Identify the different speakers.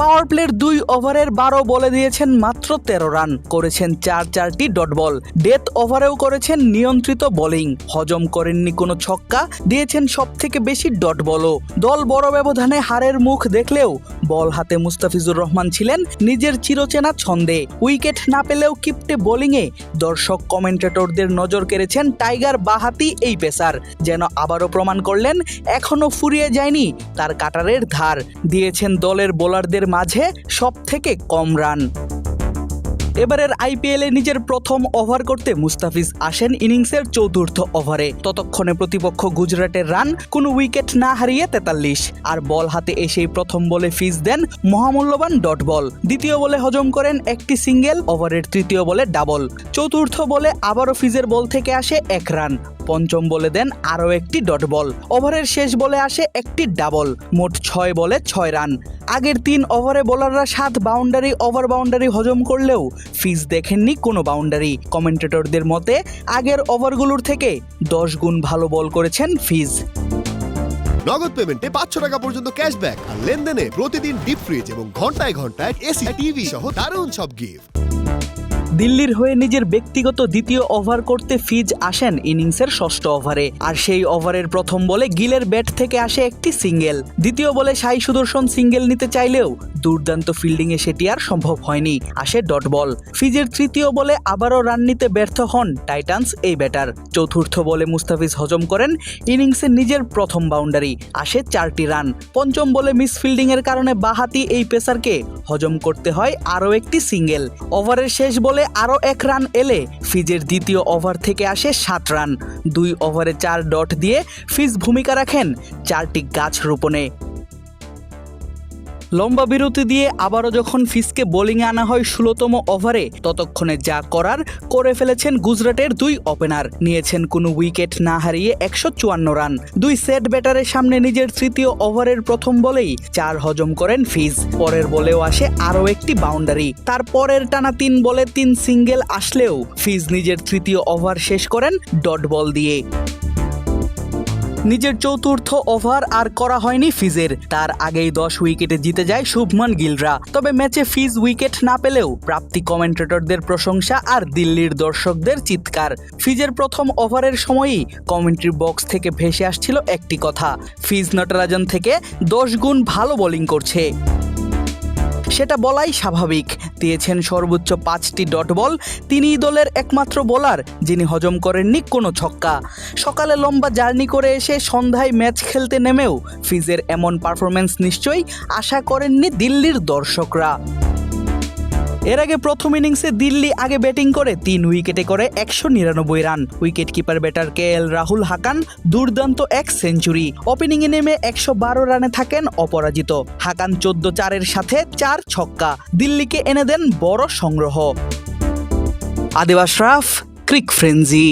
Speaker 1: পাওয়ার প্লের দুই ওভারের বারো বলে দিয়েছেন মাত্র তেরো রান, করেছেন চার চারটি ডট বল। ডেথ ওভারেও করেছেন নিয়ন্ত্রিত বোলিং। হজম করেননি কোনো ছক্কা, দিয়েছেন সব থেকে বেশি ডট বলও। দল বড় ব্যবধানে হারের মুখ দেখলেও বল হাতে মুস্তাফিজুর রহমান ছিলেন নিজের চিরচেনা ছন্দে। উইকেট না পেলেও কিপটে বোলিংয়ে দর্শক কমেন্টেটরদের নজর কেড়েছেন টাইগার বাহাতি এই পেসার। যেন আবারও প্রমাণ করলেন এখনও ফুরিয়ে যায়নি তার কাটারের ধার। দিয়েছেন দলের বোলারদের মাঝে সব থেকে কম রান। এবারের আইপিএলে নিজের প্রথম ওভার করতে মুস্তাফিজ আসেন ইনিংসের চতুর্থ ওভারে। ততক্ষণে প্রতিপক্ষ গুজরাটের রান কোনো উইকেট না হারিয়ে তেতাল্লিশ। আর বল হাতে এসেই প্রথম বলে ফিজ দেন মহামূল্যবান ডট বল। দ্বিতীয় বলে হজম করেন একটি সিঙ্গেল, ওভারের তৃতীয় বলে ডাবল। চতুর্থ বলে আবারও ফিজের বল থেকে আসে এক রান। পঞ্চম বলে দেন আরও একটি ডট বল। ওভারের শেষ বলে আসে একটি ডাবল। মোট ছয় বলে ছয় রান। আগের তিন ওভারে বোলাররা সাত বাউন্ডারি, ওভার বাউন্ডারি হজম করলেও ফিজ দেখেননি কোনো বাউন্ডারি। কমেন্টেটরদের মতে, আগের ওভারগুলোর থেকে দশ গুণ ভালো বল করেছেন ফিজ।
Speaker 2: নগদ পেমেন্টে পাঁচশো টাকা পর্যন্ত ক্যাশব্যাক আর লেনদেনে প্রতিদিন ডিপ ফ্রিজ এবং ঘন্টায় ঘন্টায় এসি, টিভি সহ দারুণ সব গিফট।
Speaker 1: দিল্লির হয়ে নিজের ব্যক্তিগত দ্বিতীয় ওভার করতে ফিজ আসেন ইনিংসের ষষ্ঠ ওভারে। আর সেই ওভারের প্রথম বলে গিলের ব্যাট থেকে আসে একটি সিঙ্গেল। দ্বিতীয় বলে সাই সুদর্শন সিঙ্গেল নিতে চাইলেও দুর্দান্ত ফিল্ডিংয়ে সেটি আর সম্ভব হয়নি, আসে ডট বল। ফিজের তৃতীয় বলে আবারও রান নিতে ব্যর্থ হন টাইটান্স এই ব্যাটার। চতুর্থ বলে মুস্তাফিজ হজম করেন ইনিংসে নিজের প্রথম বাউন্ডারি, আসে চারটি রান। পঞ্চম বলে মিস ফিল্ডিংয়ের কারণে বাহাতি এই পেসারকে হজম করতে হয় আরও একটি সিঙ্গেল। ওভারের শেষ বলে আরও এক রান এলে ফিজের দ্বিতীয় ওভার থেকে আসে সাত রান। দুই ওভারে চার ডট দিয়ে ফিজ ভূমিকা রাখেন চারটি গাছ রোপণে। লম্বা বিরতি দিয়ে আবারও যখন ফিসকে বোলিংয়ে আনা হয় ষোলোতম ওভারে, ততক্ষণে যা করার করে ফেলেছেন গুজরাটের দুই ওপেনার। নিয়েছেন কোনো উইকেট না হারিয়ে একশো চুয়ান্ন রান। দুই সেট ব্যাটারের সামনে নিজের তৃতীয় ওভারের প্রথম বলেই চার হজম করেন ফিজ। পরের বলেও আসে আরও একটি বাউন্ডারি। তার পরের টানা তিন বলে তিন সিঙ্গেল আসলেও ফিজ নিজের তৃতীয় ওভার শেষ করেন ডট বল দিয়ে। নিজের চতুর্থ ওভার আর করা হয়নি ফিজের। তার আগেই দশ উইকেটে জিতে যায় শুভমান গিলরা। তবে ম্যাচে ফিজ উইকেট না পেলেও প্রাপ্তি কমেন্টেটরদের প্রশংসা আর দিল্লির দর্শকদের চিৎকার। ফিজের প্রথম ওভারের সময়ই কমেন্ট্রি বক্স থেকে ভেসে আসছিল একটি কথা। ফিজ নটরাজন থেকে দশ গুণ ভালো বোলিং করছে। সেটা বলাই স্বাভাবিক। দিয়েছেন সর্বোচ্চ পাঁচটি ডট বল, তিনিই দলের একমাত্র বোলার, যিনি হজম করেননি কোনো ছক্কা। সকালে লম্বা জার্নি করে এসে সন্ধ্যায় ম্যাচ খেলতে নেমেও ফিজের এমন পারফরমেন্স নিশ্চয়ই আশা করেননি দিল্লির দর্শকরা। এর আগে প্রথম ইনিংসে দিল্লি আগে ব্যাটিং করে তিন উইকেটে করে একশো নিরানব্বই run. Wicket keeper batter K L Rahul হাকান দুর্দান্ত এক সেঞ্চুরি। ওপেনিংয়ে নেমে একশো বারো রানে থাকেন অপরাজিত। হাকান চোদ্দ চারের সাথে চার ছক্কা। দিল্লিকে এনে দেন বড় সংগ্রহ। আদিব আশরাফ ক্রিক ফ্রেঞ্জি